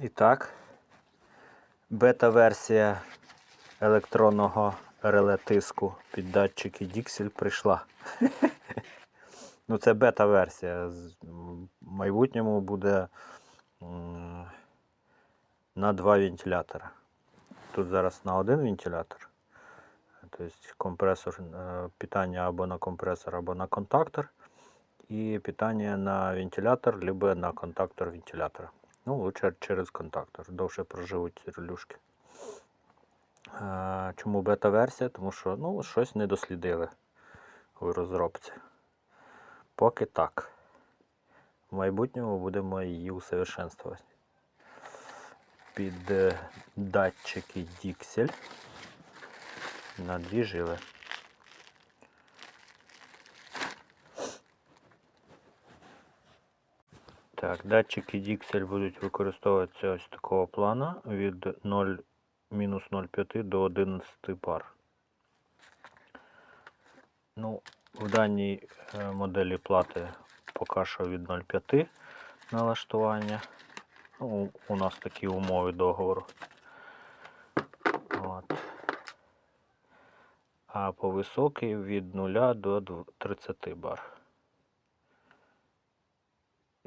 І так, бета-версія електронного реле тиску під датчики Dixel прийшла. ну, це бета-версія. В майбутньому буде на два вентилятора. Тут зараз на один вентилятор. Тобто компресор е, питання або на компресор, або на контактор. І питання на вентилятор, либо на контактор вентилятора. Ну, лучше через контактор. Довше проживуть ці релюшки. Е, Чому бета-версія? Тому що ну, щось не дослідили у розробці. Поки так. В майбутньому будемо її усовершенствувати. Під е, датчики Dixel на дві жили. Так, датчики Dixel будуть використовуватися ось такого плана від 0 мінус 0,5 до 11 пар. Ну, в даній е, моделі плати поки що від 0,5 налаштування. Ну, у нас такі умови договору. От. А по високій від 0 до 30 бар.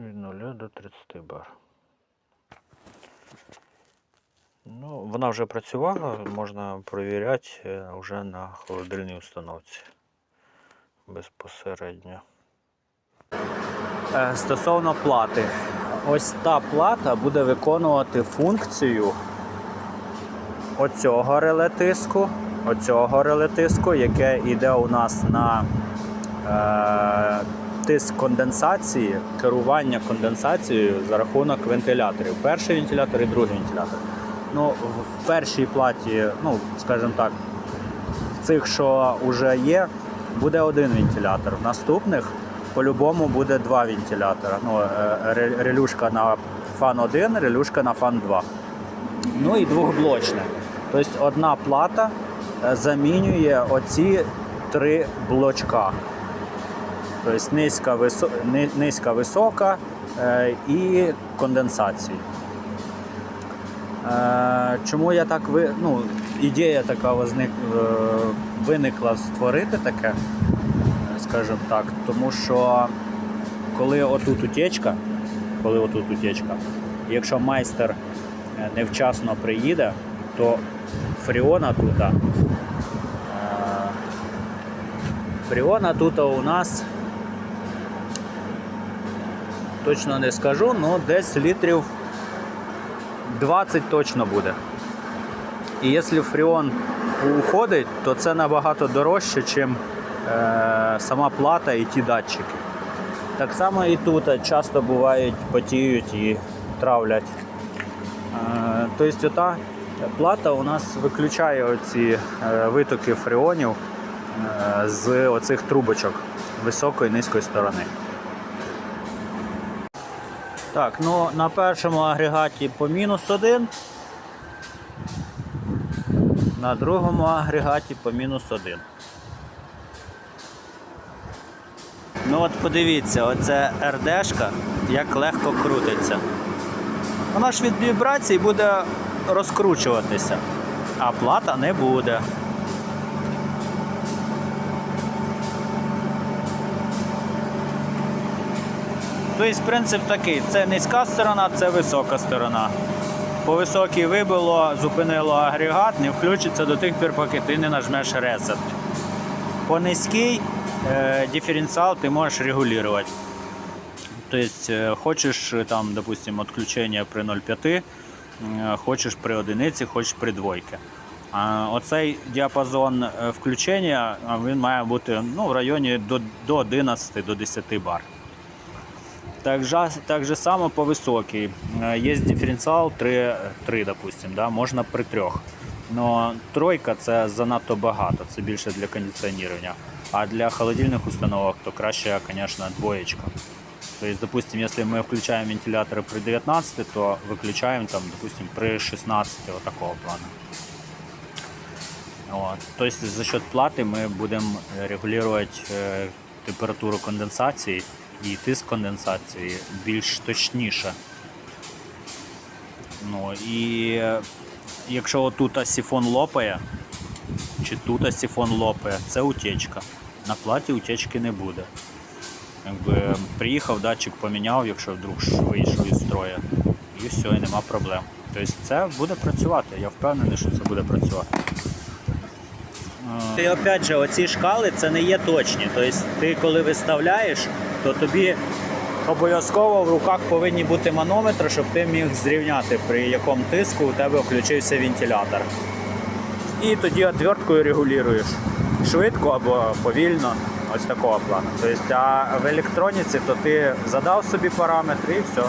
Від 0 до 30 бар. Ну, вона вже працювала, можна перевіряти е, вже на холодильній установці безпосередньо. Е, Стосовно плати. Ось та плата буде виконувати функцію оцього реле тиску, оцього реле тиску, яке йде у нас на е, тиск конденсації, керування конденсацією за рахунок вентиляторів. Перший вентилятор і другий вентилятор. Ну, в першій платі, ну, скажімо так, в цих, що вже є, буде один вентилятор. В наступних по-любому буде два вентилятора. Ну, е, релюшка на фан 1, релюшка на фан 2. Ну і двохблочне. Тобто одна плата е, замінює оці три блочка. Тобто низька, висо... низька висока е, і конденсації. Е, Чому я так ви... ну, ідея така возник... е, виникла створити таке, скажімо так, тому що коли отут утечка, коли отут утечка, якщо майстер невчасно приїде, то фріона тут. Фріона тут у нас точно не скажу, але десь літрів 20 точно буде. І якщо фріон уходить, то це набагато дорожче, ніж е, сама плата і ті датчики. Так само і тут часто бувають, потіють і травлять. Е, Тобто ота плата у нас виключає оці е, витоки фреонів е, з оцих трубочок високої і низької сторони. Так, ну на першому агрегаті по мінус 1. На другому агрегаті по мінус 1. Ну от подивіться, оце РДшка як легко крутиться. Вона ж від вібрацій буде розкручуватися, а плата не буде. Тобто принцип такий, це низька сторона, це висока сторона. По високій вибило, зупинило агрегат, не включиться до тих пір, поки ти не нажмеш ресет. По низькій е, диференціал ти можеш регулювати. Тобто, е, хочеш е, там, допустим, відключення при 0,5, е, хочеш при одиниці, хочеш при двойці. А оцей діапазон включення він має бути ну, в районі до, до 11 до 10 бар. Так же, так же само по високій. Е, Є диференціал 3, 3 допустим, да? можна при трьох. Но тройка це занадто багато, це більше для кондиціонування. А для холодильних установок то краще, звісно, двоєчка. Тобто, допустим, если мы включаем вентиляторы при 19, то выключаем там, допустим, при 16 вот такого плана. Вот. То есть за счет платы мы будем э, регулировать э, температуру конденсації і тиск конденсації більш точніше. Ну і якщо отут сифон лопає, чи тут сифон лопає, це утечка. На платі утечки не буде. Якби приїхав, датчик поміняв, якщо вдруг вийшов із строя. І все, і нема проблем. Тобто це буде працювати. Я впевнений, що це буде працювати. І опять же, оці шкали це не є точні. Тобто ти коли виставляєш, то тобі обов'язково в руках повинні бути манометри, щоб ти міг зрівняти, при якому тиску у тебе включився вентилятор. І тоді отверткою регулюєш швидко або повільно. Ось такого плану. Тобто, а в електроніці то ти задав собі параметри і все.